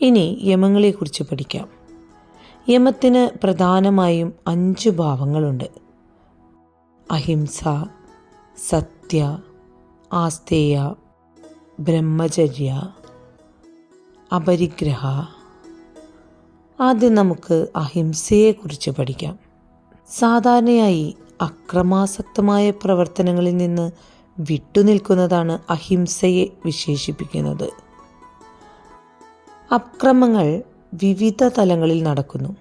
ഇനി യമങ്ങളെക്കുറിച്ച് പഠിക്കാം. യമത്തിന് പ്രധാനമായും അഞ്ച് ഭാവങ്ങളുണ്ട്. അഹിംസ സത്യ ആസ്തേയ ബ്രഹ്മചര്യ അപരിഗ്രഹ. ആദ്യം നമുക്ക് അഹിംസയെക്കുറിച്ച് പഠിക്കാം. സാധാരണയായി അക്രമാസക്തമായ പ്രവർത്തനങ്ങളിൽ നിന്ന് വിട്ടുനിൽക്കുന്നതാണ് അഹിംസയെ വിശേഷിപ്പിക്കുന്നത്. അക്രമങ്ങൾ വിവിധ തലങ്ങളിൽ നടക്കുന്നു.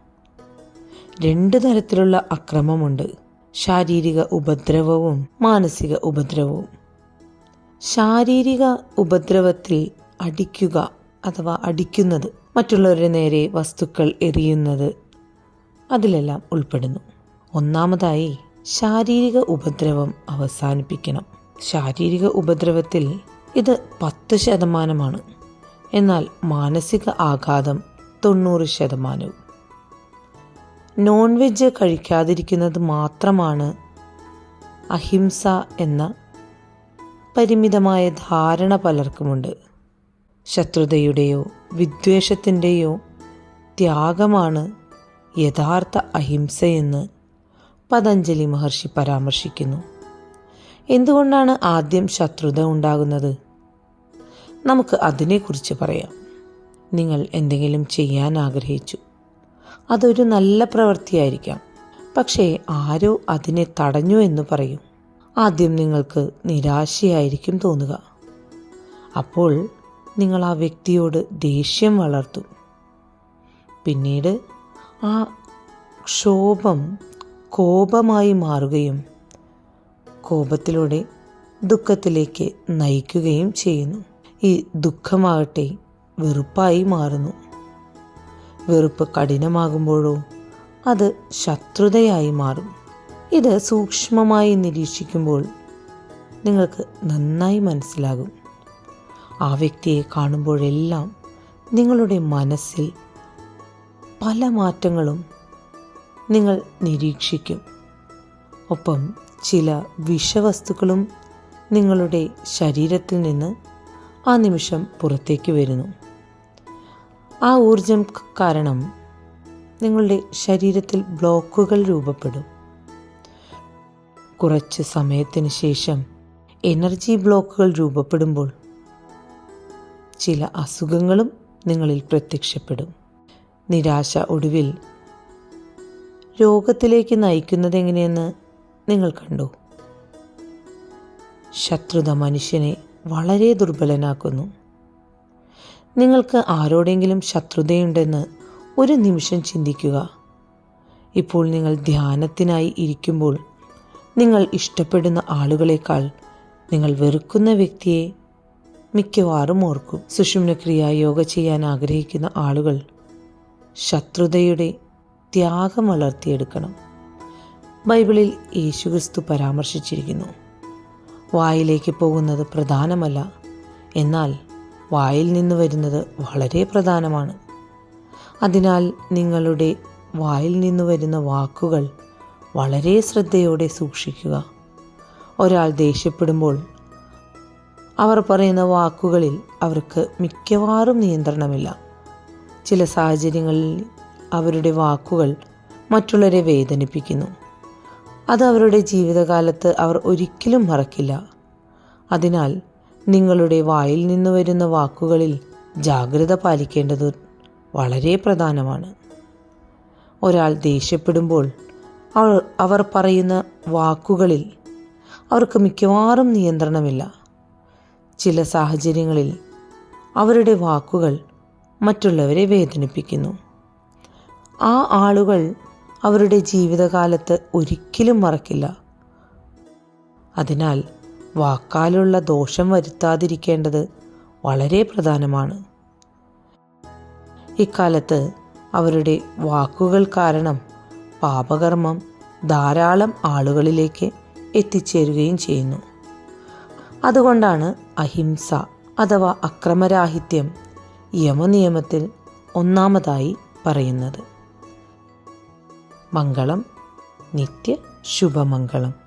രണ്ട് തരത്തിലുള്ള അക്രമമുണ്ട്. ശാരീരിക ഉപദ്രവവും മാനസിക ഉപദ്രവവും. ശാരീരിക ഉപദ്രവത്തിൽ അടിക്കുക അഥവാ അടിക്കുന്നത് മറ്റുള്ളവരുടെ നേരെ വസ്തുക്കൾ എറിയുന്നത് അതിലെല്ലാം ഉൾപ്പെടുന്നു. ഒന്നാമതായി ശാരീരിക ഉപദ്രവം അവസാനിപ്പിക്കണം. ശാരീരിക ഉപദ്രവത്തിൽ ഇത് പത്ത് ശതമാനമാണ്. എന്നാൽ മാനസിക ആഘാതം തൊണ്ണൂറ് ശതമാനവും. നോൺ വെജ് കഴിക്കാതിരിക്കുന്നത് മാത്രമാണ് അഹിംസ എന്ന പരിമിതമായ ധാരണ പലർക്കുമുണ്ട്. ശത്രുതയുടെയോ വിദ്വേഷത്തിന്റെയോ ത്യാഗമാണ് യഥാർത്ഥ അഹിംസയെന്ന് പതഞ്ജലി മഹർഷി പരാമർശിക്കുന്നു. എന്തുകൊണ്ടാണ് ആദ്യം ശത്രുത ഉണ്ടാകുന്നത്? നമുക്ക് അതിനെക്കുറിച്ച് പറയാം. നിങ്ങൾ എന്തെങ്കിലും ചെയ്യാൻ ആഗ്രഹിച്ചു. അതൊരു നല്ല പ്രവൃത്തിയായിരിക്കാം. പക്ഷേ ആരോ അതിനെ തടഞ്ഞു എന്ന് പറയും. ആദ്യം നിങ്ങൾക്ക് നിരാശയായിരിക്കും തോന്നുക. അപ്പോൾ നിങ്ങൾ ആ വ്യക്തിയോട് ദേഷ്യം വളർത്തും. പിന്നീട് ആ ക്ഷോഭം കോപമായി മാറുകയും കോപത്തിലൂടെ ദുഃഖത്തിലേക്ക് നയിക്കുകയും ചെയ്യുന്നു. ഈ ദുഃഖമാകട്ടെ വെറുപ്പായി മാറുന്നു. വെറുപ്പ് കഠിനമാകുമ്പോഴോ അത് ശത്രുതയായി മാറും. ഇത് സൂക്ഷ്മമായി നിരീക്ഷിക്കുമ്പോൾ നിങ്ങൾക്ക് നന്നായി മനസ്സിലാകും. ആ വ്യക്തിയെ കാണുമ്പോഴെല്ലാം നിങ്ങളുടെ മനസ്സിൽ പല മാറ്റങ്ങളും നിങ്ങൾ നിരീക്ഷിക്കും. ഒപ്പം ചില വിഷവസ്തുക്കളും നിങ്ങളുടെ ശരീരത്തിൽ നിന്ന് ആ നിമിഷം പുറത്തേക്ക് വരുന്നു. ആ ഊർജം കാരണം നിങ്ങളുടെ ശരീരത്തിൽ ബ്ലോക്കുകൾ രൂപപ്പെടും. കുറച്ച് സമയത്തിന് ശേഷം എനർജി ബ്ലോക്കുകൾ രൂപപ്പെടുമ്പോൾ ചില അസുഖങ്ങളും നിങ്ങളിൽ പ്രത്യക്ഷപ്പെടും. നിരാശ ഒടുവിൽ രോഗത്തിലേക്ക് നയിക്കുന്നത് എങ്ങനെയെന്ന് നിങ്ങൾ കണ്ടു. ശത്രുത മനുഷ്യനെ വളരെ ദുർബലനാക്കുന്നു. നിങ്ങൾക്ക് ആരോടെങ്കിലും ശത്രുതയുണ്ടെന്ന് ഒരു നിമിഷം ചിന്തിക്കുക. ഇപ്പോൾ നിങ്ങൾ ധ്യാനത്തിനായി ഇരിക്കുമ്പോൾ നിങ്ങൾ ഇഷ്ടപ്പെടുന്ന ആളുകളെക്കാൾ നിങ്ങൾ വെറുക്കുന്ന വ്യക്തിയെ മിക്കവാറും ഓർക്കും. സുഷുമ്നക്രിയ യോഗ ചെയ്യാൻ ആഗ്രഹിക്കുന്ന ആളുകൾ ശത്രുതയുടെ ത്യാഗം വളർത്തിയെടുക്കണം. ബൈബിളിൽ യേശുക്രിസ്തു പരാമർശിച്ചിരിക്കുന്നു. വായിലേക്ക് പോകുന്നത് പ്രധാനമല്ല. എന്നാൽ വായിൽ നിന്ന് വരുന്നത് വളരെ പ്രധാനമാണ്. അതിനാൽ നിങ്ങളുടെ വായിൽ നിന്ന് വരുന്ന വാക്കുകൾ വളരെ ശ്രദ്ധയോടെ സൂക്ഷിക്കുക. ഒരാൾ ദേഷ്യപ്പെടുമ്പോൾ അവർ പറയുന്ന വാക്കുകളിൽ അവർക്ക് മിക്കവാറും നിയന്ത്രണമില്ല. ചില സാഹചര്യങ്ങളിൽ അവരുടെ വാക്കുകൾ മറ്റുള്ളവരെ വേദനിപ്പിക്കുന്നു. അത് അവരുടെ ജീവിതകാലത്ത് അവർ ഒരിക്കലും മറക്കില്ല. അതിനാൽ നിങ്ങളുടെ വായിൽ നിന്ന് വരുന്ന വാക്കുകളിൽ ജാഗ്രത പാലിക്കേണ്ടത് വളരെ പ്രധാനമാണ്. ഒരാൾ ദേഷ്യപ്പെടുമ്പോൾ അവർ അവർ പറയുന്ന വാക്കുകളിൽ അവർക്ക് മിക്കവാറും നിയന്ത്രണമില്ല. ചില സാഹചര്യങ്ങളിൽ അവരുടെ വാക്കുകൾ മറ്റുള്ളവരെ വേദനിപ്പിക്കുന്നു. ആ ആളുകൾ അവരുടെ ജീവിതകാലത്ത് ഒരിക്കലും മറക്കില്ല. അതിനാൽ വാക്കാലുള്ള ദോഷം വരുത്താതിരിക്കേണ്ടത് വളരെ പ്രധാനമാണ്. ഇക്കാലത്ത് അവരുടെ വാക്കുകൾ കാരണം പാപകർമ്മം ധാരാളം ആളുകളിലേക്ക് എത്തിച്ചേരുകയും ചെയ്യുന്നു. അതുകൊണ്ടാണ് അഹിംസ അഥവാ അക്രമരാഹിത്യം യമനിയമത്തിൽ ഒന്നാമതായി പറയുന്നത്. മംഗളം നിത്യ ശുഭമംഗളം.